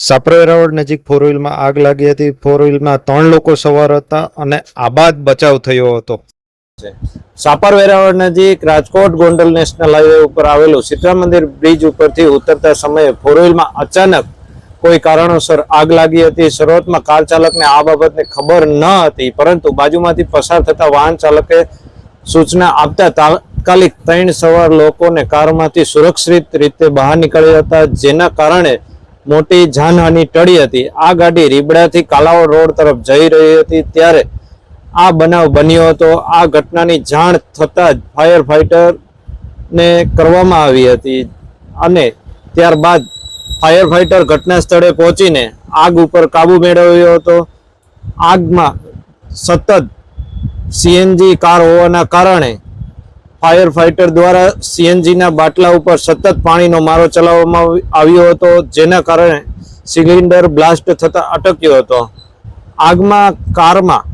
સાપરો વેરાવળ નજીક ફોર વ્હીલમાં આગ લાગી હતી. ફોર વ્હીલમાં ત્રણ લોકો સવાર હતા અને આબાદ બચાવ થયો હતો. સાપર વેરાવળ નજીક રાજકોટ ગોંડલ નેશનલ હાઈવે ઉપર આવેલું સીતરામ મંદિર બ્રિજ ઉપરથી ઉતરતા સમયે ફોર વ્હીલમાં અચાનક કોઈ કારણોસર આગ લાગી હતી. શરૂઆતમાં કાર ચાલકને આ બાબતની ખબર ન હતી, પરંતુ બાજુમાંથી પસાર થતા વાહન ચાલકે સૂચના આપતા તાત્કાલિક ત્રણ સવાર લોકોને કારમાંથી સુરક્ષિત રીતે બહાર નીકળ્યા હતા, જેના કારણે મોટી જાનહાની ટળી હતી. આ ગાડી રીબડાથી કાલાવડ રોડ તરફ જઈ રહી હતી ત્યારે આ બનાવ બન્યો હતો. આ ઘટનાની જાણ થતાં જ ફાયર ફાઇટરને કરવામાં આવી હતી અને ત્યારબાદ ફાયર ફાઈટર ઘટના સ્થળે પહોંચીને આગ ઉપર કાબુ મેળવ્યો હતો. આગમાં સતત સીએનજી કાર હોવાના કારણે ફાયર ફાઈટર દ્વારા સીએનજીના બાટલા ઉપર સતત પાણીનો મારો ચલાવવામાં આવ્યો હતો, જેના કારણે સિલિન્ડર બ્લાસ્ટ થતાં અટક્યો હતો. આગમાં કારમાં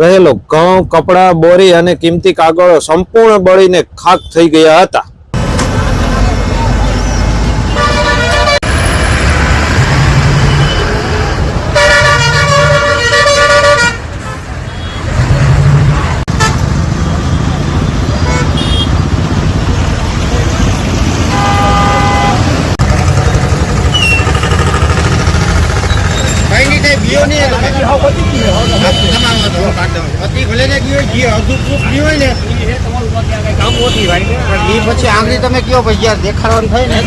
રહેલો ઘઉં, કપડાં, બોરી અને કિંમતી કાગળો સંપૂર્ણ બળીને ખાક થઈ ગયા હતા કઈ નહીં થાય ગયો તમે ને. પછી આંગળી કયો પછી યાર દેખાડવાનું થાય ને.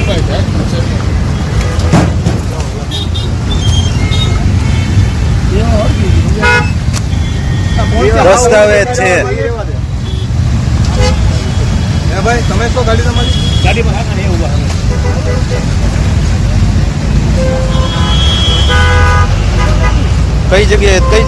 દસ્તાવેજ છે. ભાઈ તમે શું ગાડી તમારી? કઈ જગ્યાએ કઈ